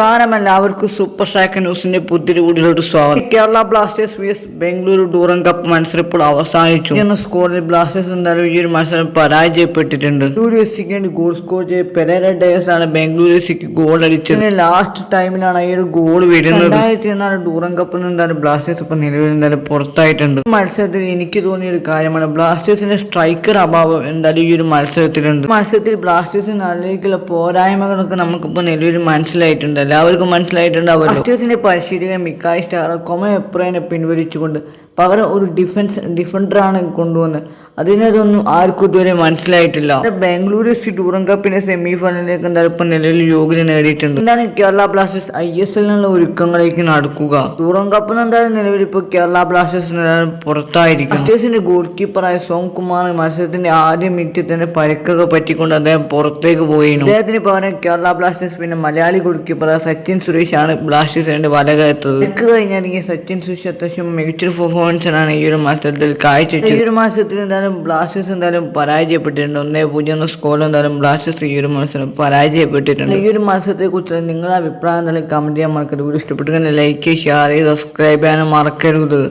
നമസ്കാരം എല്ലാവർക്കും super shack ന്യൂസിന്റെ പുതിയ വീഡിയോയിലോട്ട് സ്വാഗതം. Kerala Blasters vs Bengaluru Durand Cup മത്സരം ഇപ്പോൾ അവസാനിച്ചു. എന്ന സ്കോറിൽ ബ്ലാസ്റ്റേഴ്സ് എന്തായാലും ഈ ഒരു മത്സരം പരാജയപ്പെട്ടിട്ടുണ്ട്. ബംഗളൂരു ഗോൾ സ്കോർ ചെയ്ത് പെരേര ഡേസ് ആണ് ബംഗളൂരു സിക്ക് ഗോൾ അടിച്ചത്. ലാസ്റ്റ് ടൈമിലാണ് ഈ ഒരു ഗോൾ വരുന്നത്. രണ്ടായിരത്തി നാല് ഡൂറൻ കപ്പിൽ നിന്ന് എന്തായാലും ബ്ലാസ്റ്റേഴ്സ് ഇപ്പൊ നിലവിൽ എന്തായാലും പുറത്തായിട്ടുണ്ട്. മത്സരത്തിൽ എനിക്ക് തോന്നിയ ഒരു കാര്യമാണ് ബ്ലാസ്റ്റേഴ്സിന്റെ സ്ട്രൈക്കർ അഭാവം എന്തായാലും ഈ ഒരു മത്സരത്തിലുണ്ട്. മത്സരത്തിൽ ബ്ലാസ്റ്റേഴ്സിന് നല്ല രീതിയിലുള്ള പോരായ്മകളൊക്കെ നമുക്കിപ്പോൾ നിലവിൽ മനസ്സിലായിട്ടുണ്ട് എല്ലാവർക്കും മനസ്സിലായിട്ടുണ്ടാവുമല്ലോ. ബ്ലാസ്റ്റേഴ്സിന്റെ പരിശീലകൻ മിക്കായ് സ്റ്റാർ കൊമ എപ്രയനെ പിൻവലിച്ചുകൊണ്ട് പകരം ഒരു ഡിഫൻസ് ഡിഫൻഡറാണ് കൊണ്ടുവന്നത് അതിനതൊന്നും ആർക്കും ഇതുവരെ മനസ്സിലായിട്ടില്ല. ബാംഗ്ലൂർ എസ് സി ടൂറൻ കപ്പിന്റെ സെമി ഫൈനലിലേക്ക് എന്തായാലും നിലവിൽ യോഗ്യത നേടിയിട്ടുണ്ട്. എന്താണ് കേരള ബ്ലാസ്റ്റേഴ്സ് ഐ എസ് എല്ലിനുള്ള ഒരുക്കങ്ങളിലേക്ക് നടക്കുക? ടൂറൻ കപ്പിൽ എന്തായാലും നിലവിൽ ഇപ്പൊ കേരള ബ്ലാസ്റ്റേഴ്സിന് പുറത്തായിരിക്കും ബ്ലാസ്റ്റേഴ്സിന്റെ ഗോൾ കീപ്പറായ സോം കുമാർ മത്സരത്തിന്റെ ആദ്യ മിനിറ്റിൽ തന്നെ പരിക്കൊക്കെ പറ്റിക്കൊണ്ട് അദ്ദേഹം പുറത്തേക്ക് പോയിരുന്നു. അദ്ദേഹത്തിന് പകരം കേരള ബ്ലാസ്റ്റേഴ്സ് പിന്നെ മലയാളി ഗോൾ കീപ്പറായ സച്ചിൻ സുരേഷ് ആണ് ബ്ലാസ്റ്റേഴ്സിന്റെ വലകയത്തത് പരിക്ക് കഴിഞ്ഞിറങ്ങിയ സച്ചിൻ സുരേഷ് അത്യാവശ്യം മികച്ചൊരു ആണ് ഈ ഒരു മത്സരത്തിൽ കാഴ്ച ഈ ഒരു മത്സരത്തിൽ എന്തായാലും ബ്ലാസ്റ്റേഴ്സ് എന്തായാലും പരാജയപ്പെട്ടിട്ടുണ്ട്. ഒന്നേ പൂജ്യം എന്ന സ്കോറിൽ എന്തായാലും ബ്ലാസ്റ്റേഴ്സ് ഈ ഒരു മത്സരം പരാജയപ്പെട്ടിട്ടുണ്ട്. ഈ ഒരു മത്സരത്തെ കുറിച്ച് നിങ്ങളുടെ അഭിപ്രായം എന്തായാലും കമന്റ് ചെയ്യാൻ മറക്കരുത്. വീഡിയോ ഇഷ്ടപ്പെട്ടെങ്കിൽ ലൈക്ക് ഷെയർ ചെയ്ത് സബ്സ്ക്രൈബ് ചെയ്യാനും മറക്കരുത്.